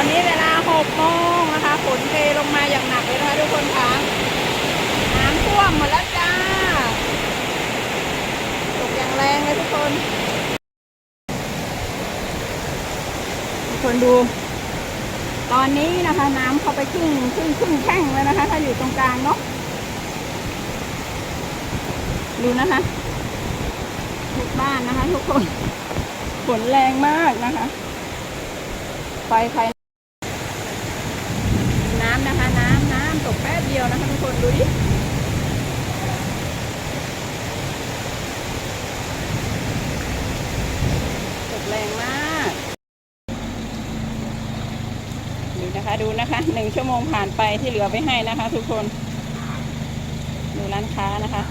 อนนี้เวลาหกโมงนะคะฝนเทลงมาอย่างหนักเลยนะคะทุกคนคะน้ำท่วมหมดแล้วจ้าตกอย่างแรงเลยทุกคนทุกคนดู ตอนนี้นะคะ น้ำเข้าไปครึ่งครึ่งครึ่งแข้งเลยนะคะ ถ้าอยู่ตรงกลางเนาะดูนะคะทุกบ้านนะคะ ทุกคนฝนแรงมากนะคะไฟไฟน้ำนะคะ น้ำน้ำตกแป๊บเดียวนะคะทุกคนดูดิตกแรงมากดูนะคะดูนะคะหนึ่งชั่วโมงผ่านไปที่เหลือไปให้นะคะ ทุกคน ดูร้านค้านะคะ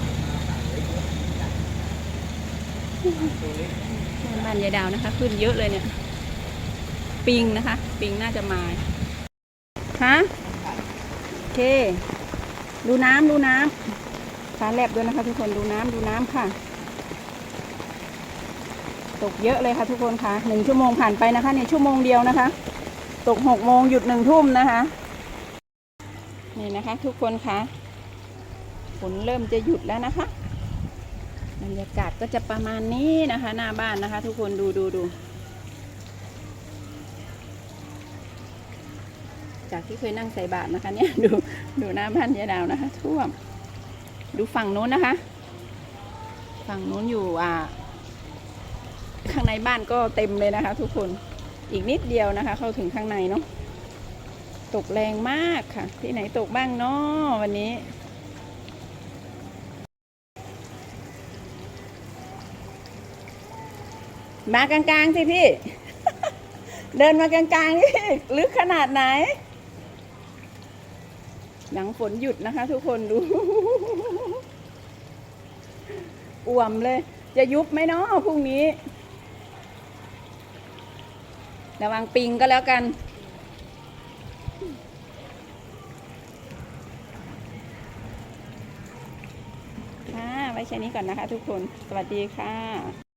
บ้านยายดาวนะคะ ขึ้นเยอะเลยเนี่ย ปิงนะคะ ปิงน่าจะมาฮะ เค ดูน้ำดูน้ำฟ้าแลบด้วยนะคะ ทุกคนดูน้ำดูน้ำค่ะ ตกเยอะเลยค่ะ ทุกคนค่ะหนึ่งชั่วโมงผ่านไปนะคะเนี่ยชั่วโมงเดียวนะคะ ตกหกโมงหยุดหนึ่งทุ่มนะคะนี่นะคะ ทุกคนค่ะฝนเริ่มจะหยุดแล้วนะคะบรรยากาศก็จะประมาณนี้นะคะ หน้าบ้านนะคะ ทุกคนดูดูดู จากที่เคยนั่งใส่บาตรนะคะเนี่ยดูดูหน้าบ้านยายดาวนะคะ ท่วม ดูฝั่งนู้นนะคะ ฝั่งนู้นอยู่อ่า ข้างในบ้านก็เต็มเลยนะคะ ทุกคนอีกนิดเดียวนะคะ เข้าถึงข้างในเนาะตกแรงมากค่ะ ที่ไหนตกบ้างเนาะวันนี้มากลางๆสิพี่ เดินมากลางๆนี่ลึกขนาดไหน หลังฝนหยุดนะคะ ทุกคนดูอ่วมเลย จะยุบไหมเนาะพรุ่งนี้ ระวังปิงก็แล้วกัน ค่ะ ไว้แค่นี้ก่อนนะคะทุกคน สวัสดีค่ะ